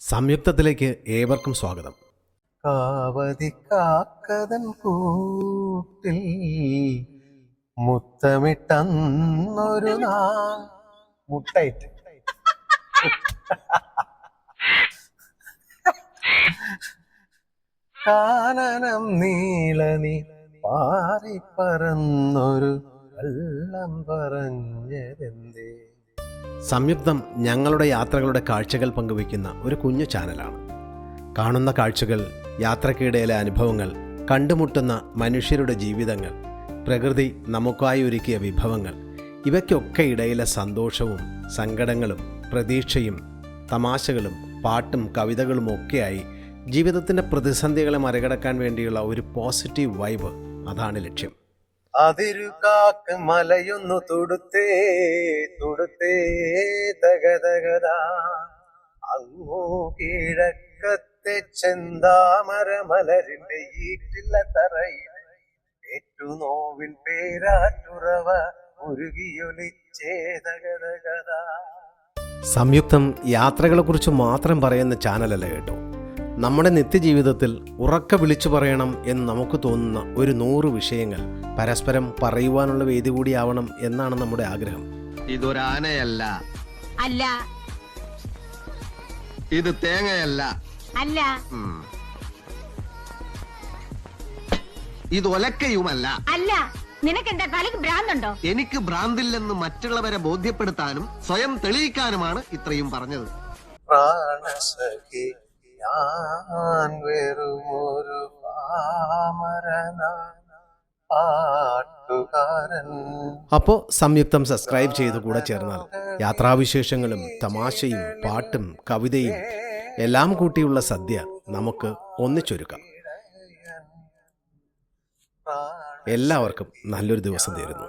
സംയുക്തത്തിലേക്ക് ഏവർക്കും സ്വാഗതം. കാവതി കാക്കതൻ കൂട്ടിൽ മുത്തമിട്ടൊരു നാൾ. മുട്ടയിട്ട്. കാനനം നീളനി പാറിപ്പറന്നൊരു വെള്ളം പറഞ്ഞതെന്തേ? സംയുക്തം ഞങ്ങളുടെ യാത്രകളുടെ കാഴ്ചകൾ പങ്കുവയ്ക്കുന്ന ഒരു കുഞ്ഞു ചാനലാണ്. കാണുന്ന കാഴ്ചകൾ യാത്രക്കിടയിലെ അനുഭവങ്ങൾ കണ്ടുമുട്ടുന്ന മനുഷ്യരുടെ ജീവിതങ്ങൾ പ്രകൃതി നമുക്കായി ഒരുക്കിയ വിഭവങ്ങൾ ഇവയ്ക്കൊക്കെ ഇടയിലെ സന്തോഷവും സങ്കടങ്ങളും പ്രതീക്ഷയും തമാശകളും പാട്ടും കവിതകളും ഒക്കെയായി ജീവിതത്തിന്റെ പ്രതിസന്ധികളെ മറികടക്കാൻ വേണ്ടിയുള്ള ഒരു പോസിറ്റീവ് വൈബ് അതാണ് ലക്ഷ്യം. കാക്ക് തകതകത. അങ്ങോ കിഴക്കത്തെ ചെന്താമരമലരിന്റെ ഈറ്റില്ല തറയിൽ ഏറ്റുനോവിൽ പേരാറ്റുറവ ഉരുകിയൊലിച്ചേ തകതകത. സംയുക്തം യാത്രകളെക്കുറിച്ച് മാത്രം പറയുന്ന ചാനലല്ല കേട്ടോ. നമ്മുടെ നിത്യജീവിതത്തിൽ ഉറക്ക വിളിച്ചു പറയണം എന്ന് നമുക്ക് തോന്നുന്ന ഒരു നൂറ് വിഷയങ്ങൾ പരസ്പരം പറയുവാനുള്ള വേദി കൂടിയാവണം എന്നാണ് നമ്മുടെ ആഗ്രഹം. ഇതൊരാനയല്ല. അല്ല. ഇത് തേങ്ങയല്ല. അല്ല. ഇത് ഒലക്കയുമല്ല. അല്ല. നിനക്കെന്താ തലക്ക് ഭ്രാന്തുണ്ടോ? എനിക്ക് ഭ്രാന്തില്ലെന്ന് മറ്റുള്ളവരെ ബോധ്യപ്പെടുത്താനും സ്വയം തെളിയിക്കാനുമാണ് ഇത്രയും പറഞ്ഞത്. പ്രാണസഖി ഞാൻ വെറുമൊരു പാമരനാണ് പാട്ടുകാരൻ അപ്പോൾ സംയുക്തം സബ്സ്ക്രൈബ് ചെയ്ത് കൂടെ ചേർന്നാൽ യാത്രാവിശേഷങ്ങളും തമാശയും പാട്ടും കവിതയും എല്ലാം കൂട്ടിയുള്ള സദ്യ നമുക്ക് ഒന്നിച്ചൊരുക്കാം. എല്ലാവർക്കും നല്ലൊരു ദിവസം നേരുന്നു.